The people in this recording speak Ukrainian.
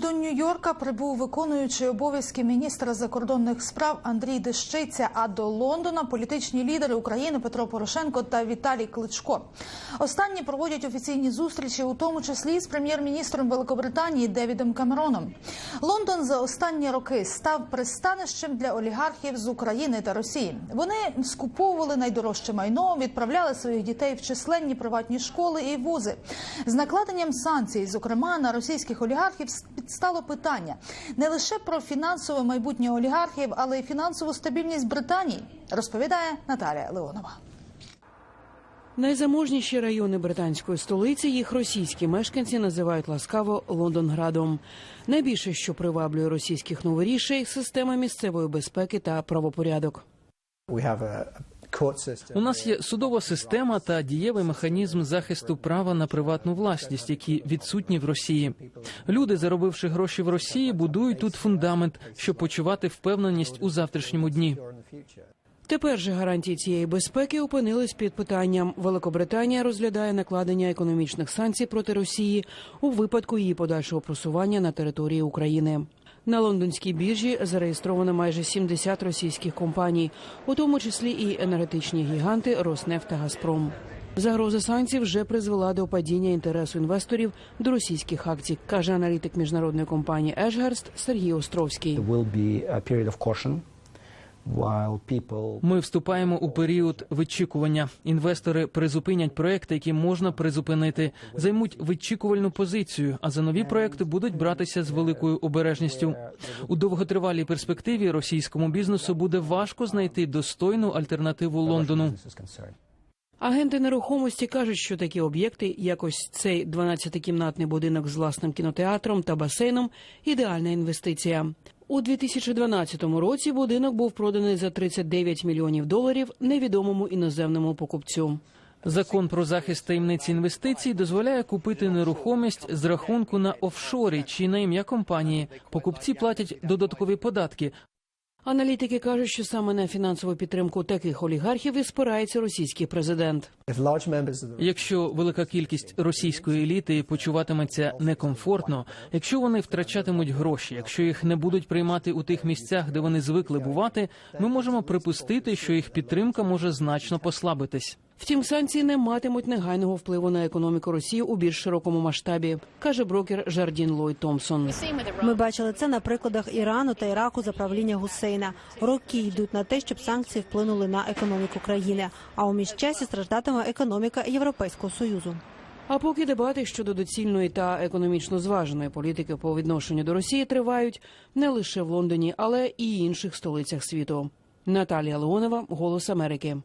До Нью-Йорка прибув виконуючий обов'язки міністра закордонних справ Андрій Дещиця. А до Лондона політичні лідери України Петро Порошенко та Віталій Кличко. Останні проводять офіційні зустрічі, у тому числі з прем'єр-міністром Великобританії Девідом Камероном. Лондон за останні роки став пристанищем для олігархів з України та Росії. Вони скуповували найдорожче майно, відправляли своїх дітей в численні приватні школи і вузи. З накладенням санкцій, зокрема на російських олігархів, стало питання не лише про фінансове майбутнє олігархів, але й фінансову стабільність Британії, розповідає Наталія Леонова. Найзаможніші райони британської столиці їх російські мешканці називають ласкаво Лондонградом. Найбільше, що приваблює російських новорішей, система місцевої безпеки та правопорядок. У нас є судова система та дієвий механізм захисту права на приватну власність, які відсутні в Росії. Люди, заробивши гроші в Росії, будують тут фундамент, щоб почувати впевненість у завтрашньому дні. Тепер же гарантії цієї безпеки опинились під питанням. Великобританія розглядає накладення економічних санкцій проти Росії у випадку її подальшого просування на території України. На лондонській біржі зареєстровано майже 70 російських компаній, у тому числі і енергетичні гіганти Роснефть та Газпром. Загроза санкцій вже призвела до падіння інтересу інвесторів до російських акцій, каже аналітик міжнародної компанії Ешгерст Сергій Островський. Ми вступаємо у період вичікування. Інвестори призупинять проекти, які можна призупинити, займуть вичікувальну позицію. А за нові проекти будуть братися з великою обережністю. У довготривалій перспективі російському бізнесу буде важко знайти достойну альтернативу Лондону. Агенти нерухомості кажуть, що такі об'єкти, як ось цей 12-кімнатний будинок з власним кінотеатром та басейном, ідеальна інвестиція. У 2012 році будинок був проданий за 39 мільйонів доларів невідомому іноземному покупцю. Закон про захист таємниці інвестицій дозволяє купити нерухомість з рахунку на офшорі чи на ім'я компанії. Покупці платять додаткові податки. Аналітики кажуть, що саме на фінансову підтримку таких олігархів і спирається російський президент. Якщо велика кількість російської еліти почуватиметься некомфортно, якщо вони втрачатимуть гроші, якщо їх не будуть приймати у тих місцях, де вони звикли бувати, ми можемо припустити, що їх підтримка може значно послабитись. Втім, санкції не матимуть негайного впливу на економіку Росії у більш широкому масштабі, каже брокер Жардін Ллойд Томпсон. Ми бачили це на прикладах Ірану та Іраку за правління Гусейна. Роки йдуть на те, щоб санкції вплинули на економіку країни. А у міжчасі страждатиме економіка Європейського союзу. А поки дебати щодо доцільної та економічно зваженої політики по відношенню до Росії тривають не лише в Лондоні, але і інших столицях світу. Наталія Леонова, Голос Америки.